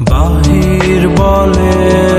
বাহির বলে